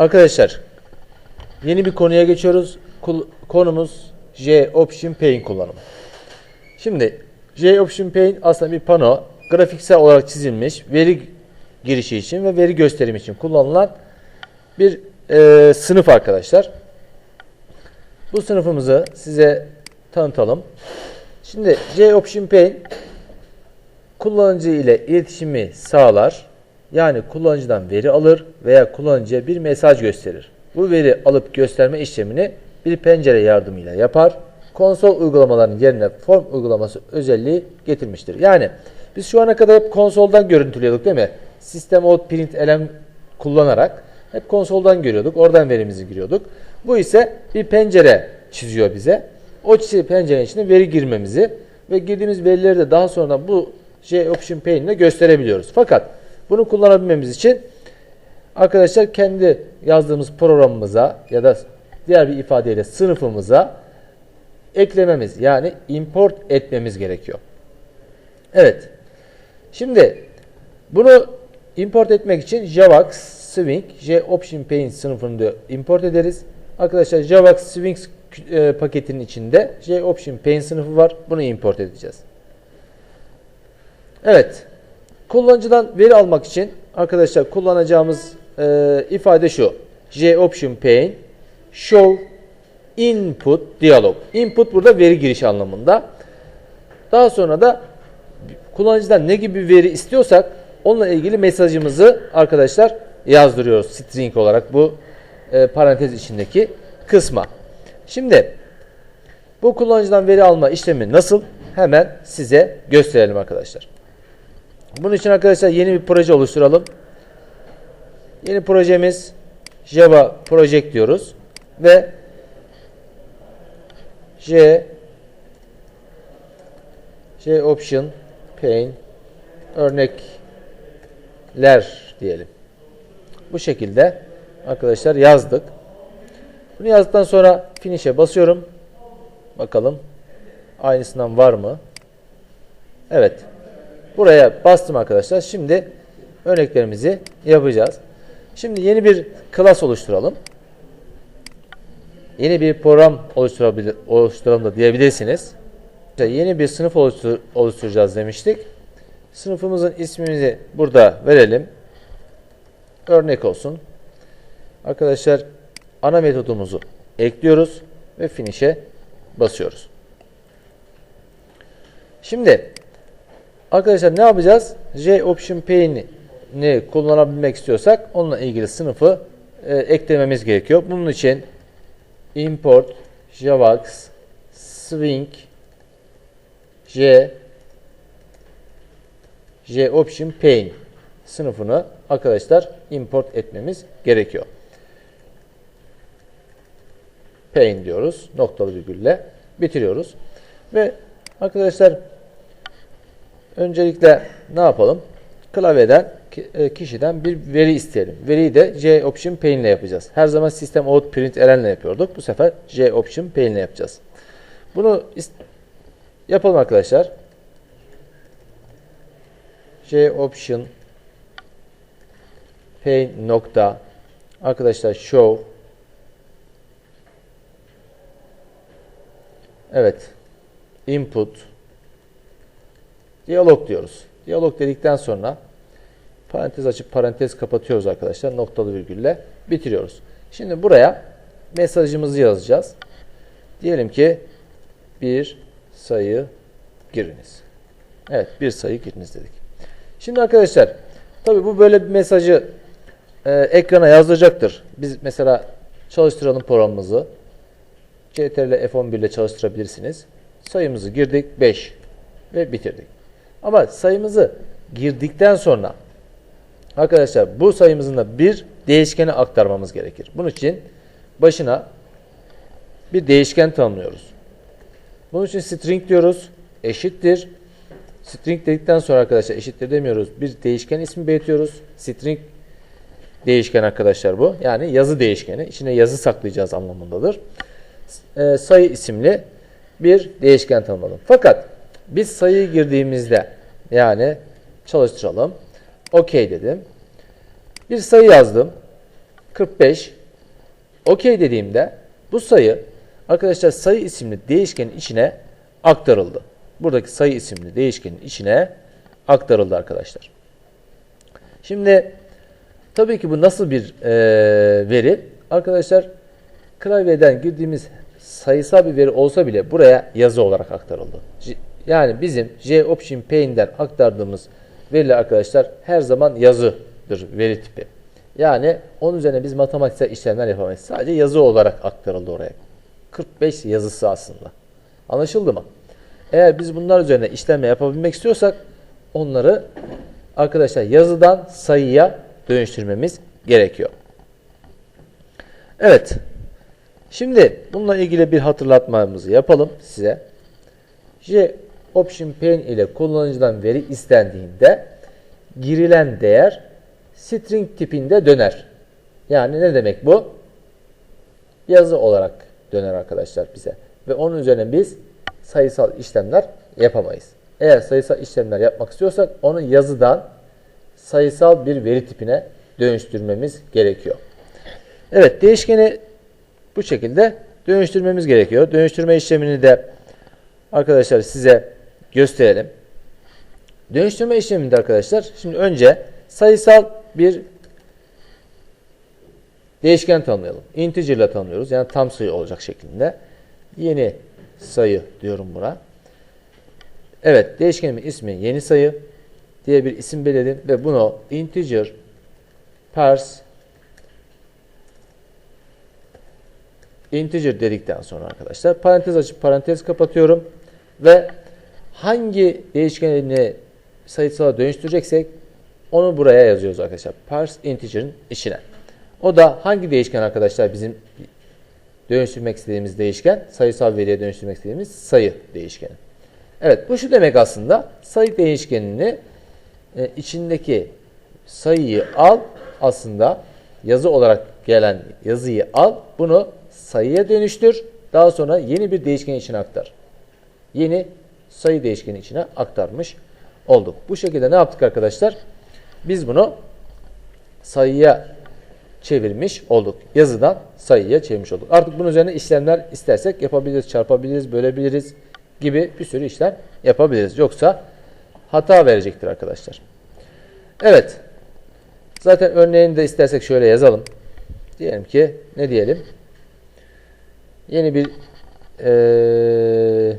Arkadaşlar yeni bir konuya geçiyoruz. Konumuz J Option Pane kullanımı. Şimdi J Option Pane aslında bir pano grafiksel olarak çizilmiş veri girişi için ve veri gösterimi için kullanılan bir e, sınıf arkadaşlar. Bu sınıfımızı size tanıtalım. Şimdi J Option Pane kullanıcı ile iletişimi sağlar. Yani kullanıcıdan veri alır veya kullanıcıya bir mesaj gösterir. Bu veri alıp gösterme işlemini bir pencere yardımıyla yapar. Konsol uygulamalarının yerine form uygulaması özelliği getirmiştir. Yani biz şu ana kadar hep konsoldan görüntülüyorduk değil mi? System out print elem kullanarak hep konsoldan görüyorduk. Oradan verimizi giriyorduk. Bu ise bir pencere çiziyor bize. O çizi pencerenin içine veri girmemizi ve girdiğimiz verileri de daha sonra bu J Option Pane ile gösterebiliyoruz. Fakat bunu kullanabilmemiz için arkadaşlar kendi yazdığımız programımıza ya da diğer bir ifadeyle sınıfımıza eklememiz yani import etmemiz gerekiyor. Evet. Şimdi bunu import etmek için Javax Swing J Option Pane sınıfını import ederiz. Arkadaşlar Javax Swing e, paketinin içinde J Option Pane sınıfı var. Bunu import edeceğiz. Evet. Kullanıcıdan veri almak için arkadaşlar kullanacağımız e, ifade şu. J Option Pane Show Input Dialog. Input burada veri girişi anlamında. Daha sonra da kullanıcıdan ne gibi veri istiyorsak onunla ilgili mesajımızı arkadaşlar yazdırıyoruz string olarak bu e, parantez içindeki kısma. Şimdi bu kullanıcıdan veri alma işlemi nasıl? Hemen size gösterelim arkadaşlar. Bunun için arkadaşlar yeni bir proje oluşturalım. Yeni projemiz Java Project diyoruz ve J J Option Pane örnekler diyelim. Bu şekilde arkadaşlar yazdık. Bunu yazdıktan sonra finish'e basıyorum. Bakalım aynısından var mı? Evet. Buraya bastım arkadaşlar. Şimdi örneklerimizi yapacağız. Şimdi yeni bir class oluşturalım. Yeni bir program oluşturabilir, oluşturalım da diyebilirsiniz. İşte yeni bir sınıf oluştur, oluşturacağız demiştik. Sınıfımızın ismimizi burada verelim. Örnek olsun. Arkadaşlar ana metodumuzu ekliyoruz ve finish'e basıyoruz. Şimdi arkadaşlar ne yapacağız? J Option Pane'i kullanabilmek istiyorsak onunla ilgili sınıfı e, eklememiz gerekiyor. Bunun için import javax swing j j option pane sınıfını arkadaşlar import etmemiz gerekiyor. Pane diyoruz. Noktalı virgülle bitiriyoruz. Ve arkadaşlar öncelikle ne yapalım? Klavyeden e, kişiden bir veri isteyelim. Veriyi de J Option Pane ile yapacağız. Her zaman sistem out print ile yapıyorduk. Bu sefer J Option Pane ile yapacağız. Bunu yapalım arkadaşlar. J Option Pane nokta arkadaşlar show Evet. Input diyalog diyoruz. Diyalog dedikten sonra parantez açıp parantez kapatıyoruz arkadaşlar. Noktalı virgülle bitiriyoruz. Şimdi buraya mesajımızı yazacağız. Diyelim ki bir sayı giriniz. Evet bir sayı giriniz dedik. Şimdi arkadaşlar tabi bu böyle bir mesajı e, ekrana yazdıracaktır. Biz mesela çalıştıralım programımızı. CTRL F11 ile çalıştırabilirsiniz. Sayımızı girdik 5 ve bitirdik. Ama sayımızı girdikten sonra arkadaşlar bu sayımızın da bir değişkene aktarmamız gerekir. Bunun için başına bir değişken tanımlıyoruz. Bunun için string diyoruz. Eşittir. String dedikten sonra arkadaşlar eşittir demiyoruz. Bir değişken ismi belirtiyoruz. String değişken arkadaşlar bu. Yani yazı değişkeni. İçine yazı saklayacağız anlamındadır. E, sayı isimli bir değişken tanımladım. Fakat biz sayıyı girdiğimizde yani çalıştıralım. OK dedim. Bir sayı yazdım. 45 okey dediğimde bu sayı arkadaşlar sayı isimli değişkenin içine aktarıldı. Buradaki sayı isimli değişkenin içine aktarıldı arkadaşlar. Şimdi tabii ki bu nasıl bir e, veri? Arkadaşlar klavyeden girdiğimiz sayısal bir veri olsa bile buraya yazı olarak aktarıldı. J- Yani bizim JOption Paint'den aktardığımız veriler arkadaşlar her zaman yazıdır veri tipi. Yani onun üzerine biz matematiksel işlemler yapamayız. Sadece yazı olarak aktarıldı oraya. 45 yazısı aslında. Anlaşıldı mı? Eğer biz bunlar üzerine işlem yapabilmek istiyorsak onları arkadaşlar yazıdan sayıya dönüştürmemiz gerekiyor. Evet. Şimdi bununla ilgili bir hatırlatmamızı yapalım size. J Option Paint ile kullanıcıdan veri istendiğinde girilen değer string tipinde döner. Yani ne demek bu? Yazı olarak döner arkadaşlar bize. Ve onun üzerine biz sayısal işlemler yapamayız. Eğer sayısal işlemler yapmak istiyorsak onu yazıdan sayısal bir veri tipine dönüştürmemiz gerekiyor. Evet değişkeni bu şekilde dönüştürmemiz gerekiyor. Dönüştürme işlemini de arkadaşlar size gösterelim. Dönüştürme işleminde arkadaşlar şimdi önce sayısal bir değişken tanımlayalım. Integer ile tanımlıyoruz. Yani tam sayı olacak şeklinde. Yeni sayı diyorum buna. Evet değişkenimin ismi yeni sayı diye bir isim belirledim ve bunu integer pers integer dedikten sonra arkadaşlar parantez açıp parantez kapatıyorum ve hangi değişkenini sayısala dönüştüreceksek onu buraya yazıyoruz arkadaşlar. Parse integer'ın içine. O da hangi değişken arkadaşlar bizim dönüştürmek istediğimiz değişken, sayısal veriye dönüştürmek istediğimiz sayı değişkeni. Evet bu şu demek aslında sayı değişkenini e, içindeki sayıyı al aslında yazı olarak gelen yazıyı al bunu sayıya dönüştür daha sonra yeni bir değişken içine aktar. Yeni sayı değişkeni içine aktarmış olduk. Bu şekilde ne yaptık arkadaşlar? Biz bunu sayıya çevirmiş olduk. Yazıdan sayıya çevirmiş olduk. Artık bunun üzerine işlemler istersek yapabiliriz, çarpabiliriz, bölebiliriz gibi bir sürü işlem yapabiliriz. Yoksa hata verecektir arkadaşlar. Evet. Zaten örneğini de istersek şöyle yazalım. Diyelim ki ne diyelim? Yeni bir ee,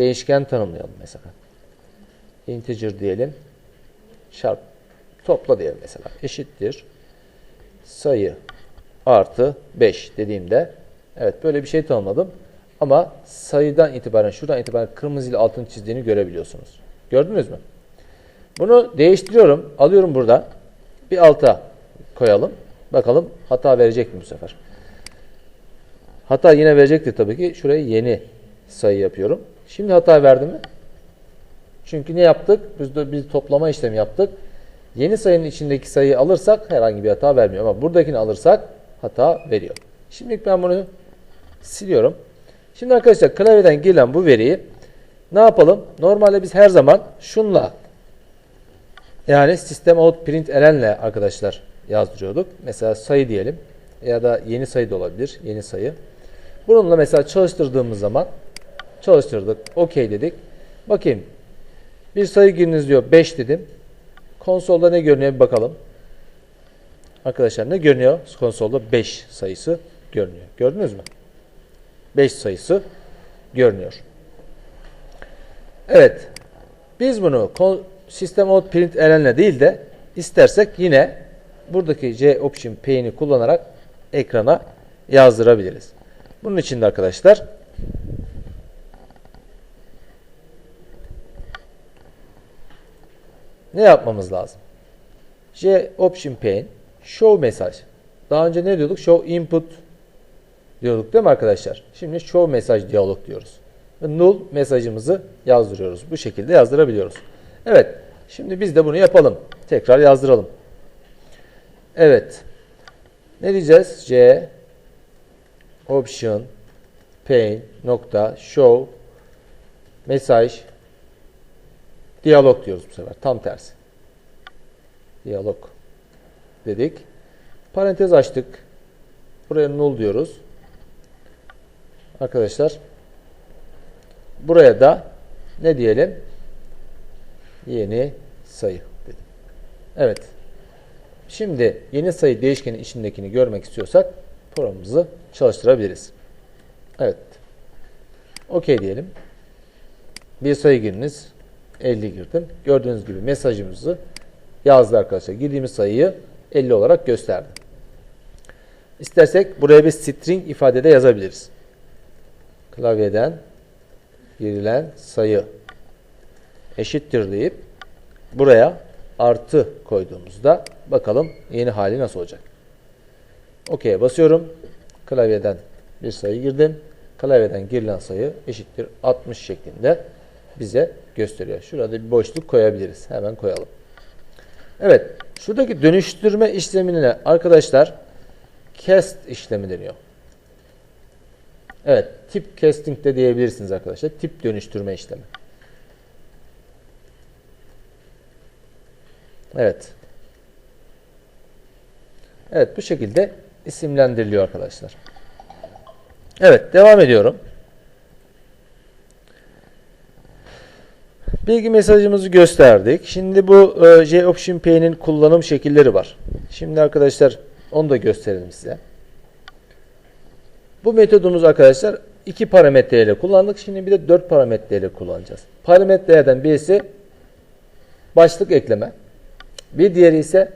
değişken tanımlayalım mesela. Integer diyelim. Çarp topla diyelim mesela. Eşittir sayı artı 5 dediğimde evet böyle bir şey tanımladım. Ama sayıdan itibaren şuradan itibaren kırmızı ile altın çizdiğini görebiliyorsunuz. Gördünüz mü? Bunu değiştiriyorum. Alıyorum burada. Bir alta koyalım. Bakalım hata verecek mi bu sefer? Hata yine verecektir tabii ki. Şuraya yeni sayı yapıyorum. Şimdi hata verdi mi? Çünkü ne yaptık? Biz de bir toplama işlemi yaptık. Yeni sayının içindeki sayıyı alırsak herhangi bir hata vermiyor. Ama buradakini alırsak hata veriyor. Şimdilik ben bunu siliyorum. Şimdi arkadaşlar klavyeden gelen bu veriyi ne yapalım? Normalde biz her zaman şunla yani sistem out print elenle arkadaşlar yazdırıyorduk. Mesela sayı diyelim ya da yeni sayı da olabilir. Yeni sayı. Bununla mesela çalıştırdığımız zaman çalıştırdık. OK dedik. Bakayım. Bir sayı giriniz diyor. 5 dedim. Konsolda ne görünüyor bir bakalım. Arkadaşlar ne görünüyor? Konsolda 5 sayısı görünüyor. Gördünüz mü? 5 sayısı görünüyor. Evet. Biz bunu sistem out print elenle değil de istersek yine buradaki J option P'ini kullanarak ekrana yazdırabiliriz. Bunun için de arkadaşlar ne yapmamız lazım? J option pane show mesaj. Daha önce ne diyorduk? Show input diyorduk değil mi arkadaşlar? Şimdi show mesaj diyalog diyoruz. Null mesajımızı yazdırıyoruz. Bu şekilde yazdırabiliyoruz. Evet. Şimdi biz de bunu yapalım. Tekrar yazdıralım. Evet. Ne diyeceğiz? J option pane nokta show mesaj diyalog diyoruz bu sefer. Tam tersi. Diyalog dedik. Parantez açtık. Buraya null diyoruz. Arkadaşlar buraya da ne diyelim? Yeni sayı dedim. Evet. Şimdi yeni sayı değişkenin içindekini görmek istiyorsak programımızı çalıştırabiliriz. Evet. Okey diyelim. Bir sayı giriniz. 50 girdim. Gördüğünüz gibi mesajımızı yazdı arkadaşlar. Girdiğimiz sayıyı 50 olarak gösterdi. İstersek buraya bir string ifade de yazabiliriz. Klavyeden girilen sayı eşittir deyip buraya artı koyduğumuzda bakalım yeni hali nasıl olacak. OK'ye basıyorum. Klavyeden bir sayı girdim. Klavyeden girilen sayı eşittir 60 şeklinde bize gösteriyor. Şurada bir boşluk koyabiliriz. Hemen koyalım. Evet. Şuradaki dönüştürme işlemine arkadaşlar cast işlemi deniyor. Evet. Tip casting de diyebilirsiniz arkadaşlar. Tip dönüştürme işlemi. Evet. Evet bu şekilde isimlendiriliyor arkadaşlar. Evet devam ediyorum. Bilgi mesajımızı gösterdik. Şimdi bu e, JOptionPay'nin kullanım şekilleri var. Şimdi arkadaşlar onu da gösterelim size. Bu metodumuz arkadaşlar iki parametreyle kullandık. Şimdi bir de dört parametreyle kullanacağız. Parametrelerden birisi başlık ekleme. Bir diğeri ise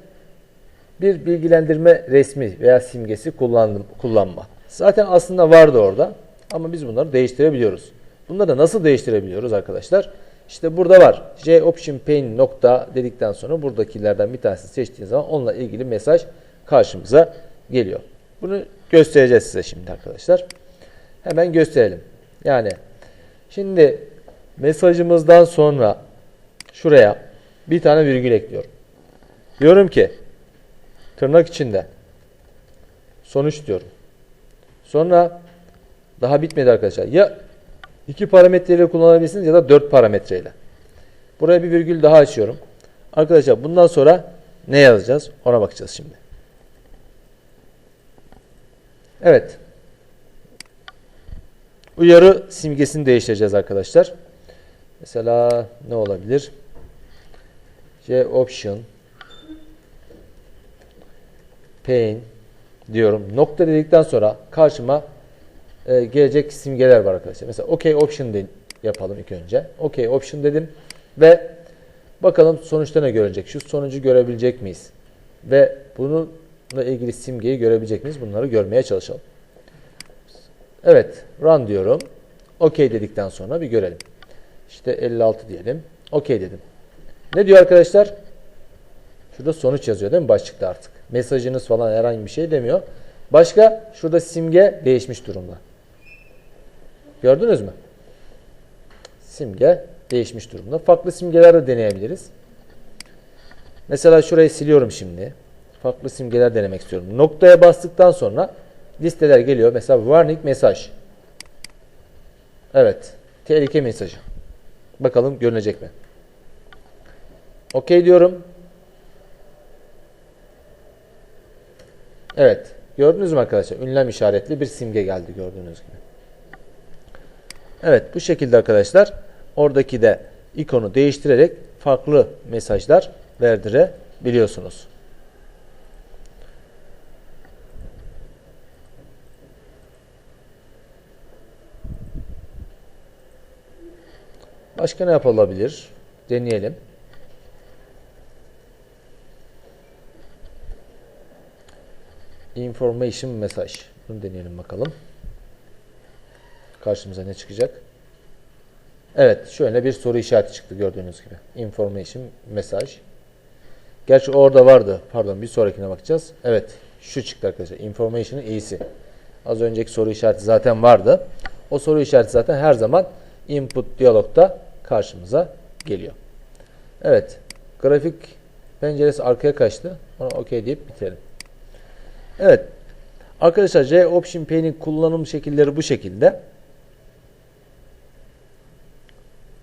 bir bilgilendirme resmi veya simgesi kullandım, kullanma. Zaten aslında vardı orada ama biz bunları değiştirebiliyoruz. Bunları da nasıl değiştirebiliyoruz arkadaşlar? İşte burada var. JOptionPaint nokta dedikten sonra buradakilerden bir tanesini seçtiğiniz zaman onunla ilgili mesaj karşımıza geliyor. Bunu göstereceğiz size şimdi arkadaşlar. Hemen gösterelim. Yani şimdi mesajımızdan sonra şuraya bir tane virgül ekliyorum. Diyorum ki tırnak içinde sonuç diyorum. Sonra daha bitmedi arkadaşlar. Ya iki parametreyle kullanabilirsiniz ya da dört parametreyle. Buraya bir virgül daha açıyorum. Arkadaşlar bundan sonra ne yazacağız? Ona bakacağız şimdi. Evet. Uyarı simgesini değiştireceğiz arkadaşlar. Mesela ne olabilir? J option pain diyorum. Nokta dedikten sonra karşıma e, gelecek simgeler var arkadaşlar. Mesela OK option de yapalım ilk önce. OK option dedim ve bakalım sonuçta ne görecek? Şu sonucu görebilecek miyiz? Ve bununla ilgili simgeyi görebilecek miyiz? Bunları görmeye çalışalım. Evet, run diyorum. OK dedikten sonra bir görelim. İşte 56 diyelim. OK dedim. Ne diyor arkadaşlar? Şurada sonuç yazıyor değil mi başlıkta artık? Mesajınız falan herhangi bir şey demiyor. Başka şurada simge değişmiş durumda. Gördünüz mü? Simge değişmiş durumda. Farklı simgeler de deneyebiliriz. Mesela şurayı siliyorum şimdi. Farklı simgeler denemek istiyorum. Noktaya bastıktan sonra listeler geliyor. Mesela warning mesaj. Evet. Tehlike mesajı. Bakalım görünecek mi? OK diyorum. Evet. Gördünüz mü arkadaşlar? Ünlem işaretli bir simge geldi gördüğünüz gibi. Evet bu şekilde arkadaşlar oradaki de ikonu değiştirerek farklı mesajlar verdirebiliyorsunuz. Başka ne yapılabilir? Deneyelim. Information mesaj. Bunu deneyelim bakalım. Karşımıza ne çıkacak? Evet, şöyle bir soru işareti çıktı gördüğünüz gibi. Information mesaj. Gerçi orada vardı. Pardon, bir sonrakine bakacağız. Evet, şu çıktı arkadaşlar. Information'ın iyisi. Az önceki soru işareti zaten vardı. O soru işareti zaten her zaman input diyalogda karşımıza geliyor. Evet, grafik penceresi arkaya kaçtı. Ona OK deyip bitirelim. Evet. Arkadaşlar J Option Pay'nin kullanım şekilleri bu şekilde.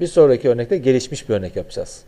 Bir sonraki örnekte gelişmiş bir örnek yapacağız.